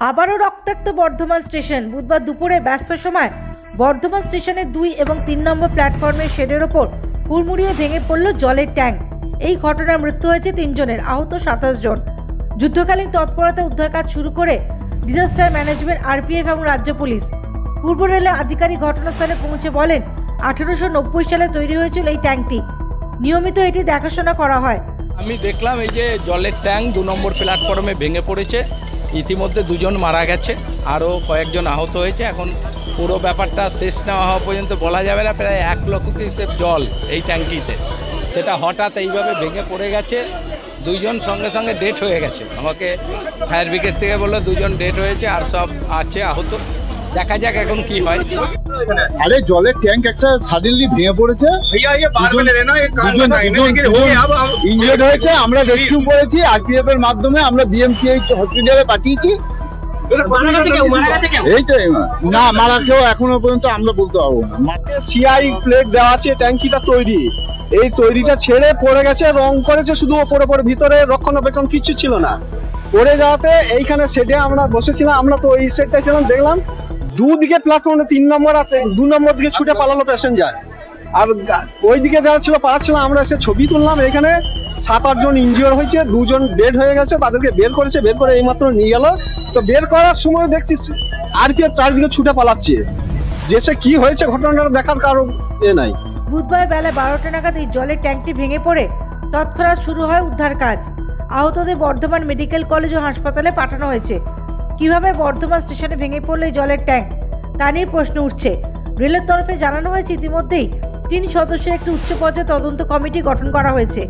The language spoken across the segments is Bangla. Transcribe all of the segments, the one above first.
আবারও রক্তাক্ত বর্ধমান স্টেশন। বুধবার দুপুরে ব্যস্ত সময় বর্ধমান স্টেশনের দুই এবং তিন নম্বর প্ল্যাটফর্মের শেডের ওপর হুড়মুড়িয়ে ভেঙে পড়ল জলের ট্যাঙ্ক। এই ঘটনায় মৃত্যু হয়েছে তিনজনের, আহত সাতাশ জন। যুদ্ধকালীন তৎপরতা উদ্ধার কাজ শুরু করে ডিজাস্টার ম্যানেজমেন্ট, আরপিএফ এবং রাজ্য পুলিশ। পূর্ব রেলের আধিকারিক ঘটনাস্থলে পৌঁছে বলেন, আঠেরোশো নব্বই সালে তৈরি হয়েছিল এই ট্যাঙ্কটি। নিয়মিত এটি দেখাশোনা করা হয়। আমি দেখলাম এই যে জলের ট্যাঙ্ক দু নম্বর প্ল্যাটফর্মে ভেঙে পড়েছে। ইতিমধ্যে দুজন মারা গেছে, আরও কয়েকজন আহত হয়েছে। এখন পুরো ব্যাপারটা শেষ না হওয়া পর্যন্ত বলা যাবে না, প্রায় এক লক্ষ কিউসেক জল এই ট্যাঙ্কিতে। সেটা হঠাৎ এইভাবে ভেঙে পড়ে গেছে দুজন সঙ্গে সঙ্গে ডেট হয়ে গেছে। আমাকে ফায়ার ব্রিগেড থেকে বলল, দুজন ডেট হয়েছে আর সব আছে আহত। দেখা যাক এখন কি হয়। আরে জলের ট্যাঙ্ক একটা সাডেনলি ভেঙে পড়েছে। ইঞ্জিয়ার হয়েছে আমরা রেস্কিউ করেছি আরপিএফ এর মাধ্যমে আমরা বিএমসিএইচ হসপিটালে পাঠিয়েছি। না মারা কেউ এখনও পর্যন্ত আমরা বলতে পারব না। মাঠে সিআই প্লেট দেওয়া আছে তৈরি। এই তৈরিটা ছেড়ে গেছে রং করেছে শুধু ভিতরে রক্ষণাবেক্ষণ কিছু ছিল না। পড়ে যাওয়াতে এইখানে সেটে আমরা বসেছিলাম আমরা তো এই সেটটা ছিলাম দেখলাম দুদিকে প্ল্যাটফর্মে তিন নম্বর আর দু নম্বর দিকে ছুটে পালালো প্যাসেঞ্জার আর ওই দিকে যারা ছিল পাচ্ছিল আমরা সে ছবি তুললাম, এখানে সাত, আট জন ইনজিওর হয়েছে, দুজন বেড হয়ে গেছে, তাদেরকে বের করেছে, বের করে এইমাত্র নিয়ে গেল। তো বের করার সময় দেখছি আর কি চারদিকে ছুটে পালাচ্ছে। যে সে কি হয়েছে ঘটনাটা দেখার কারও এ নাই। বুধবার বেলা বারোটা নাগাদ এই জলের ট্যাঙ্কটি ভেঙে পড়ে তৎক্ষণাৎ শুরু হয় উদ্ধার কাজ। আহতদের বর্ধমান মেডিকেল কলেজ ও হাসপাতালে পাঠানো হয়েছে। কীভাবে বর্ধমান স্টেশনে ভেঙে পড়ল জলের ট্যাঙ্ক? তা নিয়ে প্রশ্ন উঠছে। রেলের তরফে জানানো হয়েছে ইতিমধ্যেই তিন সদস্যের একটি উচ্চ পর্যায়ে তদন্ত কমিটি গঠন করা হয়েছে।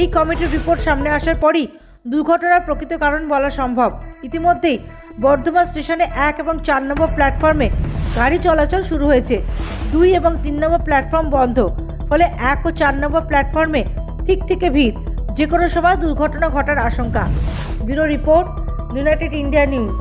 এই কমিটির রিপোর্ট সামনে আসার পরই দুর্ঘটনার প্রকৃত কারণ বলা সম্ভব। ইতিমধ্যেই বর্ধমান স্টেশনে এক এবং চার নম্বর প্ল্যাটফর্মে গাড়ি চলাচল শুরু হয়েছে। দুই এবং তিন নম্বর প্ল্যাটফর্ম বন্ধ। ফলে এক ও চার নম্বর প্ল্যাটফর্মে ঠিক থেকে ভিড়। যে কোনো সময় দুর্ঘটনা ঘটার আশঙ্কা। Bureau report United India News